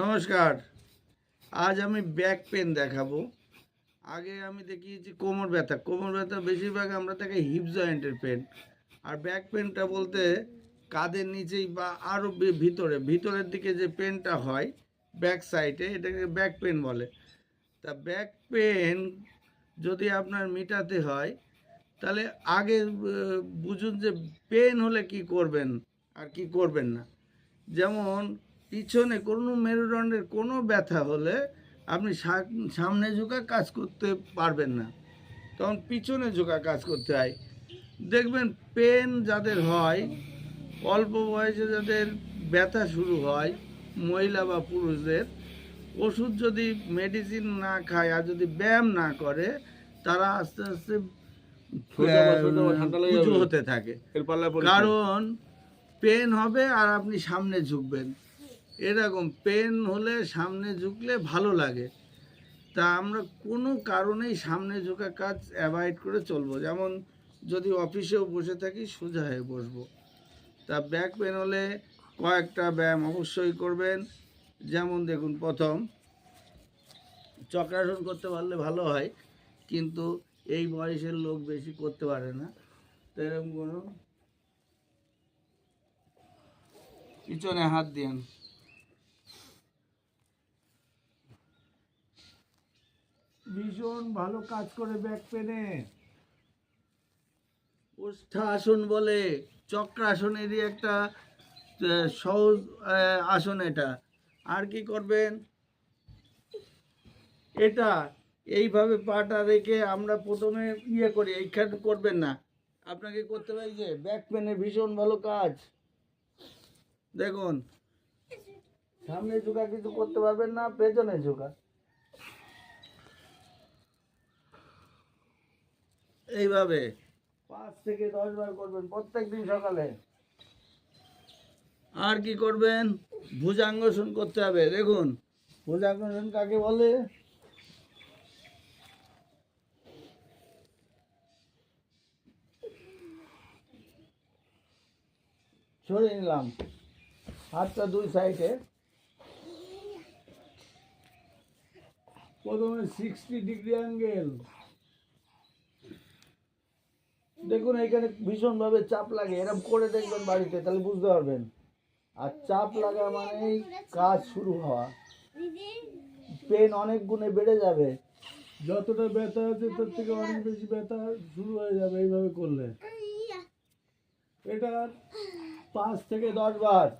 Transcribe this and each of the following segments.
নমস্কার। আজ আমি ব্যাক পেন দেখাবো। আগে আমি দেখিয়েছি কোমর ব্যথা। কোমর ব্যথা বেশিরভাগ আমরা দেখি হিপ জয়েন্টের পেন আর ব্যাক পেনটা বলতে কাঁধের নিচেই বা আরও ভিতরে, ভিতরের দিকে যে পেনটা হয় ব্যাক সাইডে এটাকে ব্যাক পেন বলে। তা ব্যাক পেন যদি আপনার মিটাতে হয়, তাহলে আগে বুঝুন যে পেন হলে কি করবেন আর কি করবেন না। যেমন পিছনে কোনো মেরুদণ্ডের কোনো ব্যথা হলে আপনি সামনে ঝুঁকা কাজ করতে পারবেন না। তখন পিছনে ঝুঁকা কাজ করতে হয়। দেখবেন পেন যাদের হয় অল্প বয়সে যাদের ব্যথা শুরু হয় মহিলা বা পুরুষদের ওষুধ যদি মেডিসিন না খায় আর যদি ব্যায়াম না করে তারা আস্তে আস্তে হতে থাকে। কারণ পেন হবে আর আপনি সামনে ঝুঁকবেন। এরকম পেন হলে সামনে ঝুঁকলে ভালো লাগে। তা আমরা কোনো কারণেই সামনে ঝুঁকা কাজ অ্যাভয়েড করে চলবো। যেমন যদি অফিসেও বসে থাকি, সোজা হয়ে বসবো। তা ব্যাক পেন হলে কয়েকটা ব্যায়াম অবশ্যই করবেন। যেমন দেখুন, প্রথম, চক্রাসন করতে পারলে ভালো হয়, কিন্তু এই বয়সের লোক বেশি করতে পারে না। তো এরকম করুন পিছনে হাত দিন ভীষণ ভালো কাজ করে ব্যাক পেনে। আসন বলে, চক্রাসনেরই একটা সহজ আসন এটা। আর কি করবেন? এটা, এইভাবে পাটা রেখে আমরা প্রথমে ইয়ে করি, এইখানে করবেন না। আপনাকে করতে পারি যে ব্যাক পেনের ভীষণ ভালো কাজ। দেখুন, সামনে ঝুঁকা কিছু করতে পারবেন না, পেছনে ঝুঁকা। এইভাবে। পাঁচ থেকে দশ বার করবেন প্রত্যেক দিন সকালে। আর কি করবেন? ভুজাঙ্গসন করতে হবে দেখুন। ভুজাঙ্গসন কাকে বলে? সরিয়ে নিলাম। হাতটা দুই সাইডে। প্রথমে সিক্সটি ডিগ্রি অ্যাঙ্গেল দেখুন এখানে ভীষণভাবে চাপ লাগে এরকম করে দেখবেন বাড়িতে, তাহলে বুঝতে পারবেন। আর চাপ লাগা মানেই কাজ শুরু হওয়া। পেন অনেক গুণে বেড়ে যাবে। যতটা ব্যথা আছে, তার থেকে অনেক বেশি ব্যথা শুরু হয়ে যাবে এইভাবে করলে। এটা পাঁচ থেকে দশ বার।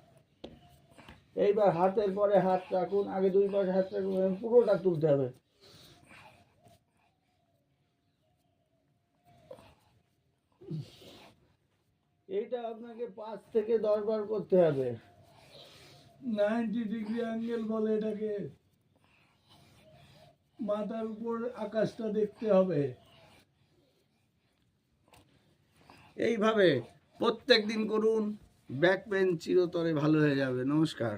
এইবার হাতের পরে হাত রাখুন, আগে দুই পাশে হাত রাখুন পুরোটা তুলতে হবে। এইটা আপনাকে পাঁচ থেকে দশ বার করতে হবে। নাইনটি ডিগ্রি অ্যাঙ্গেল বলে এটাকে। মাথার উপর আকাশটা দেখতে হবে। এইভাবে প্রত্যেক দিন করুন, ব্যাক পেন চিরতরে ভালো হয়ে যাবে। নমস্কার।